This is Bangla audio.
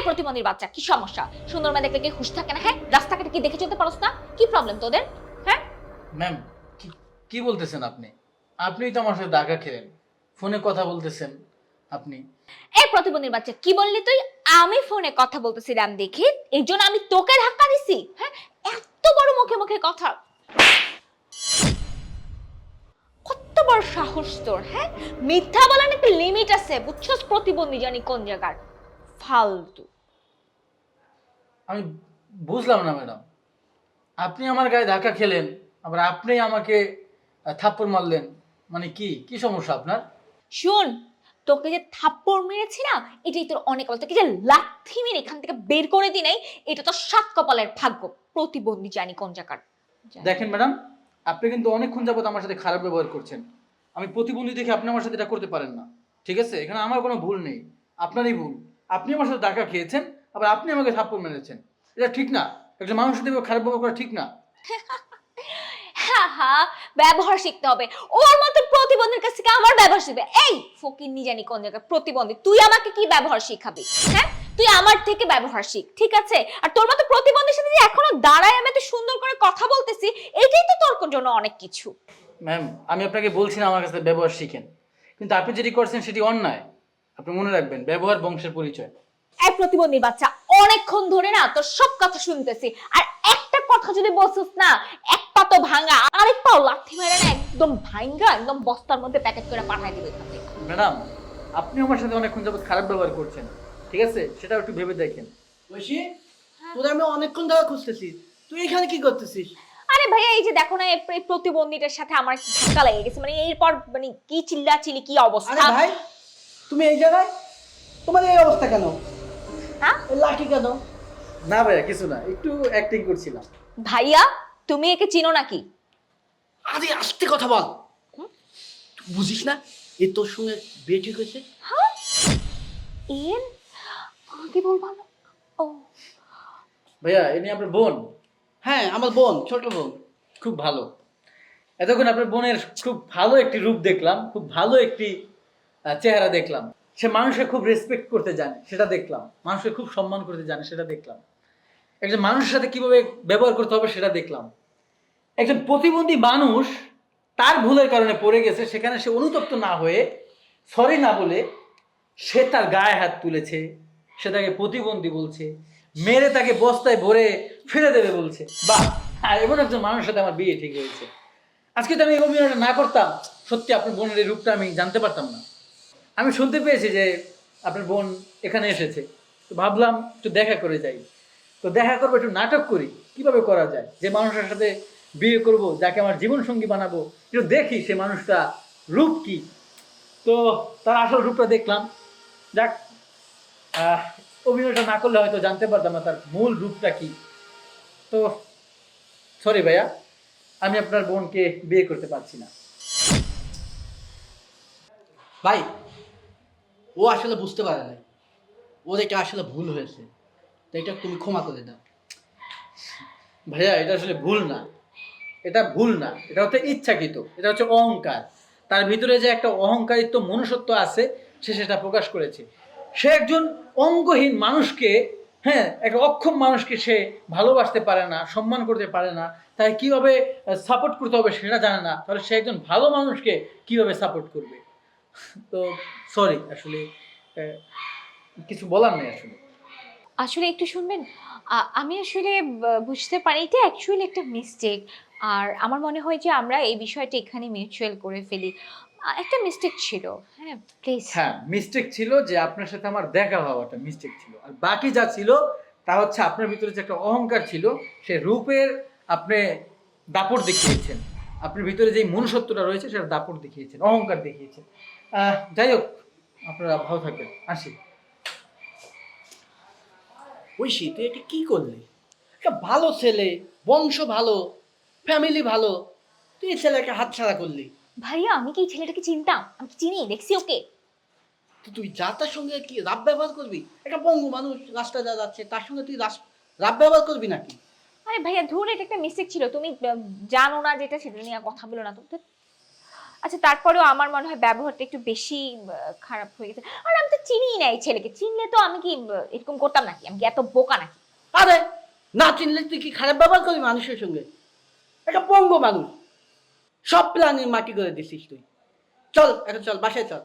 এই প্রতিবন্ধীর বাচ্চা কি সমস্যা? সুন্দর মেয়ে দেখলে কি হুশ থাকে না? হ্যাঁ রাস্তাঘাটে কি দেখে চলতে পারোস না? কি প্রবলেম তোদের? হ্যাঁ? ম্যাম কি কি বলতেছেন আপনি? আপনিই তো আমার সাথে ডাকা খেলেন। ফোনে কথা বলতেছেন আপনি। এই প্রতিবন্ধীর বাচ্চা কি বললি তুই? আমি ফোনে কথা বলতেছিলাম দেখি এই জন্য আমি তোকে ধাক্কা দিছি। হ্যাঁ এত বড় মুখে মুখে কথা। কত বড় সাহস তোর হ্যাঁ? মিথ্যা বলার একটা লিমিট আছে বুঝছস প্রতিবন্ধী জানি কোন জায়গার। ফালতু। আমি বুঝলাম না ম্যাডাম। আপনি আমার গায়ে ধাক্কা খেলেন আবার আপনি আমাকে থাপ্পড় মারলেন। মানে কি? কি সমস্যা আপনার? শোন তোকে যে থাপ্পড় মেরেছি না এটাই তোর অনেক বল তোকে যে লাথি মেরে এখান থেকে বের করে দি নাই এটা তো সাত কপালের ভাগ্য। প্রতিবন্ধী জানি কোন জায়গার দেখেন ম্যাডাম আপনি কিন্তু অনেকক্ষণ যাবত আমার সাথে খারাপ ব্যবহার করছেন। আমি প্রতিবন্ধী দেখে আপনি আমার সাথে এটা করতে পারেন না। ঠিক আছে? এখানে আমার কোনো ভুল নেই। আপনারই ভুল। আপনি আমার সাথে ধাক্কা খেয়েছেন আবার আপনি আমাকে থাপ্পড় মেরেছেন। এটা ঠিক না। একজন মানুষের এভাবে খারাপ ব্যবহার করা ঠিক না। হ্যাঁ ব্যবহার শিখতে হবে। ওর মতো প্রতিবন্ধীর কাছ থেকে আমার ব্যবহার শিখবে। এই ফকির নি জানি কোন জায়গায় প্রতিবন্ধী? তুই আমাকে কি ব্যবহার শিখাবি? হ্যাঁ? তুই আমার থেকে ব্যবহার শিখ ঠিক আছে? আর তোর মতো প্রতিবন্ধীর সাথে যে এখনও দাঁড়ায় আমি এত সুন্দর করে কথা বলতেছি এটাই তো তোর জন্য অনেক কিছু। ম্যাম আমি আপনাকে বলছি না আমার কাছে ব্যবহার শিখেন। কিন্তু আপনি যেটি করছেন সেটি অন্যায়। আপনি মনে রাখবেন ব্যবহার বংশের পরিচয়। এক প্রতিবন্ধী বাচ্চা অনেকক্ষণ ধরে না তোর সব কথা শুনতেছি। আর একটা কথা যদি বলছিস না এক পা তো ভাঙা আরেক পাও লাথি মেরে না একদম ভাঙ্গা একদম বস্তার মধ্যে প্যাকেট করে পাঠাই দিবে ম্যাডাম আপনি আমার সাথে অনেকক্ষণ যাবত খারাপ ব্যবহার করছেন ঠিক আছে? সেটা একটু ভেবে দেখেন। ঐশী তোর আমি অনেকক্ষণ ধরে খুঁজতেছি। তুই এখানে কি করতেছিস? আরে ভাইয়া এই যে দেখো না এই প্রতিবন্ধীটার সাথে আমার ধাক্কা লেগে গেছে? মানে এরপর মানে কি চিল্লা চিল্লি কি আরে অবস্থা ভাই তুমি এই জায়গায়? তোমার এই অবস্থা কেন? হ্যাঁ? এই লাঠি কেন? না ভাইয়া কিছু না একটু অ্যাক্টিং করছিলাম। ভাইয়া তুমি একে চিনো নাকি? আরে আস্তে কথা বল। বুঝিস না এ তোর সঙ্গে বিয়ে ঠিক হয়েছে? হ্যাঁ। এর কি বলব না ও। ভাইয়া এ নিয়ে আপনার বোন? হ্যাঁ আমার বোন ছোট বোন। খুব ভালো। এতক্ষণ আপনার বোনের খুব ভালো একটি রূপ দেখলাম খুব ভালো একটি চেহারা দেখলাম। সে মানুষকে খুব রেসপেক্ট করতে জানে, সেটা দেখলাম। মানুষকে খুব সম্মান করতে জানে, সেটা দেখলাম। একজন মানুষের সাথে কীভাবে ব্যবহার করতে হবে সেটা দেখলাম। একজন প্রতিবন্ধী মানুষ তার ভুলের কারণে পড়ে গেছে, সেখানে সে অনুতপ্ত না হয়ে সরি না বলে সে তার গায়ে হাত তুলেছে, সে তাকে প্রতিবন্ধী বলছে, মেরে তাকে বস্তায় ভরে ফেলে দেবে বলছে। বাহ! এমন একজন মানুষের সাথে আমার বিয়ে ঠিক হয়েছে। আজকে তো আমি এই অভিনয়টা না করতাম, সত্যি আপনার বোনের এই রূপটা আমি জানতে পারতাম না। আমি শুনতে পেয়েছি যে আপনার বোন এখানে এসেছে। তো ভাবলাম একটু দেখা করে যাই। তো দেখা করব, একটু নাটক করি, কীভাবে করা যায়? যে মানুষের সাথে বিয়ে করব, যাকে আমার জীবন সঙ্গী বানাবো, একটু দেখি সে মানুষটা রূপ কি। তো তার আসল রূপটা দেখলাম। যাক অভিনয়টা না করলে হয়তো জানতে পারতাম না তার মূল রূপটা কি। তো সরি ভাইয়া, আমি আপনার বোনকে বিয়ে করতে পারছি না। ভাই ও আসলে বুঝতে পারে নাই। ওর এটা আসলে ভুল হয়েছে। এটা তুমি ক্ষমা করে দাও। ভাইয়া, এটা আসলে ভুল না। এটা ভুল না। এটা হচ্ছে ইচ্ছাকৃত। এটা হচ্ছে অহংকার। তার ভিতরে যে একটা অহংকারিত্ব মনুষ্যত্ব আছে, সে সেটা প্রকাশ করেছে। সে একজন অঙ্গহীন মানুষকে হ্যাঁ একটা অক্ষম মানুষকে সে ভালোবাসতে পারে না, সম্মান করতে পারে না। তাই কীভাবে সাপোর্ট করতে হবে সেটা জানে না। তাহলে সে একজন ভালো মানুষকে কীভাবে সাপোর্ট করবে? তো সরি আসলে কিছু বলার নেই আসলে। আসলে একটু শুনবেন আমি আসলে বুঝতে পারি এটা অ্যাকচুয়ালি একটা মিস্টেক আর আমার মনে হয় যে আমরা এই বিষয়টা এখানে মিউচুয়াল করে ফেলি। একটা মিস্টেক ছিল হ্যাঁ প্লিজ হ্যাঁ মিস্টেক ছিল যে আপনার সাথে আমার দেখা হওয়াটা মিস্টেক ছিল। আর বাকি যা ছিল তা হচ্ছে আপনার ভিতরে যে একটা অহংকার ছিল সে রূপের আপনি দাপট দেখিয়েছেন। আপনার ভিতরে যে মনুষ্যত্বটা রয়েছে সেটা দাপট দেখিয়েছেন অহংকার দেখিয়েছেন। যাই হোক আপনারা ভালো থাকবেন। আসি। ঐশী তুই এটা কি করলি? একটা ভালো ছেলে বংশ ভালো ফ্যামিলি ভালো তুই এই ছেলেকে হাতছাড়া করলি। ভাইয়া আমি কি এই ছেলেটাকে চিনতাম? আমি কি চিনি? দেখছি ওকে। তো তুই যা তার সঙ্গে কি রাব ব্যবহার করবি? একটা বঙ্গ মানুষ রাস্তায় যা যাচ্ছে তার সঙ্গে তুই রাব ব্যবহার করবি নাকি? আরে ভাইয়া ধর এটা একটা মিস্টেক ছিল। তুমি জানো না যেটা সেটা নিয়ে কথা বলো না। তো- আচ্ছা তারপরেও আমার মনে হয় ব্যবহারটা একটু বেশি খারাপ হয়ে গেছে। আর আমি তো চিনিই না এই ছেলেকে। চিনলে তো আমি কি এরকম করতাম নাকি? আমি কি এত বোকা নাকি? আরে, না চিনলে তুই কি খারাপ ব্যবহার করবি মানুষের সঙ্গে? একটা পঙ্গ মানুষ। সব প্ল্যানের মাটি করে দিছিস তুই। চল, এখন চল, বাসায় চল।